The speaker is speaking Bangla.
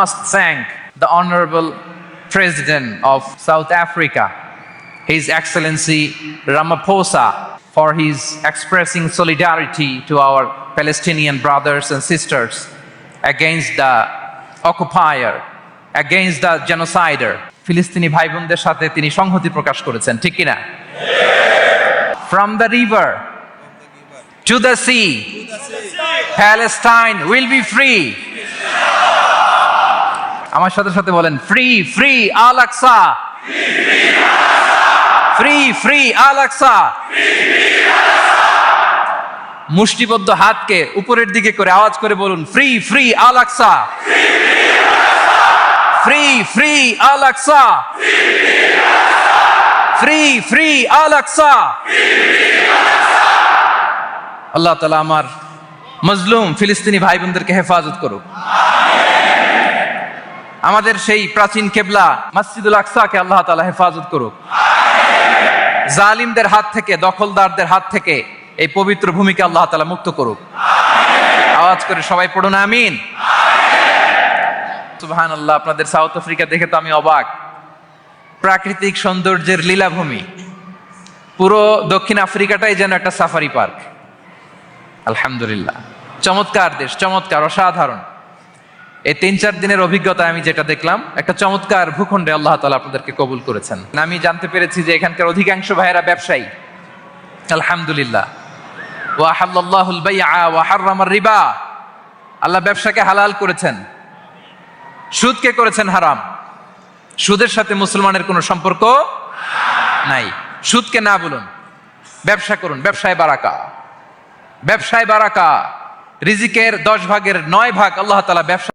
must thank the Honorable President of South Africa, His Excellency Ramaphosa, for his expressing solidarity to our Palestinian brothers and sisters against the occupier, against the genocider. ফিলিস্তিনি ভাই বোনদের সাথে তিনি সংহতি প্রকাশ করেছেন ঠিক কিনা From the river to the sea, Palestine will be free. আমার সাথে সাথে বলেন free free Al Aqsa free free Al Aqsa মুষ্টিবদ্ধ হাতকে উপরের দিকে করে আওয়াজ করে বলুন free free Al Aqsa free free Al Aqsa free free Al Aqsa আল্লাহ তালা আমার মজলুম ফিলিস্তিনি ভাই বোনদেরকে হেফাজত করুক। আমাদের সেই প্রাচীন কেবলা মসজিদুল আকসাকে আল্লাহ তালা হেফাজত করুক। জালিমদের হাত থেকে দখলদারদের হাত থেকে এই পবিত্র ভূমিকে আল্লাহ তালা মুক্ত করুক। আওয়াজ করে সবাই পড়ুন আমিন। সুবহান আল্লাহ আপনাদের সাউথ আফ্রিকা দেখে তো আমি অবাক। প্রাকৃতিক সৌন্দর্যের লীলাভূমি। পুরো দক্ষিণ আফ্রিকাটাই যেন একটা সাফারি পার্ক। আলহামদুলিল্লাহ। চমৎকার দেশ চমৎকার অসাধারণ। এই তিন চার দিনের অভিজ্ঞতা আমি যেটা দেখলাম, একটা চমৎকার ভূখণ্ডে আল্লাহ তালা আপনাদেরকে কবুল করেছেন। আমি জানতে পেরেছি যে এখানকার অধিকাংশ ভাইয়েরা ব্যবসায়ী। আলহামদুলিল্লাহ। রিবা। আল্লাহ ব্যবসাকে হালাল করেছেন। সুদকে করেছেন হারাম। সুদের সাথে মুসলমানের কোনো সম্পর্ক নাই। সুদকে না বলুন, ব্যবসা করুন। ব্যবসায় বারাকা। ব্যবসায় বারাকা। রিজিকের দশ ভাগের নয় ভাগ আল্লাহ তালা ব্যবসা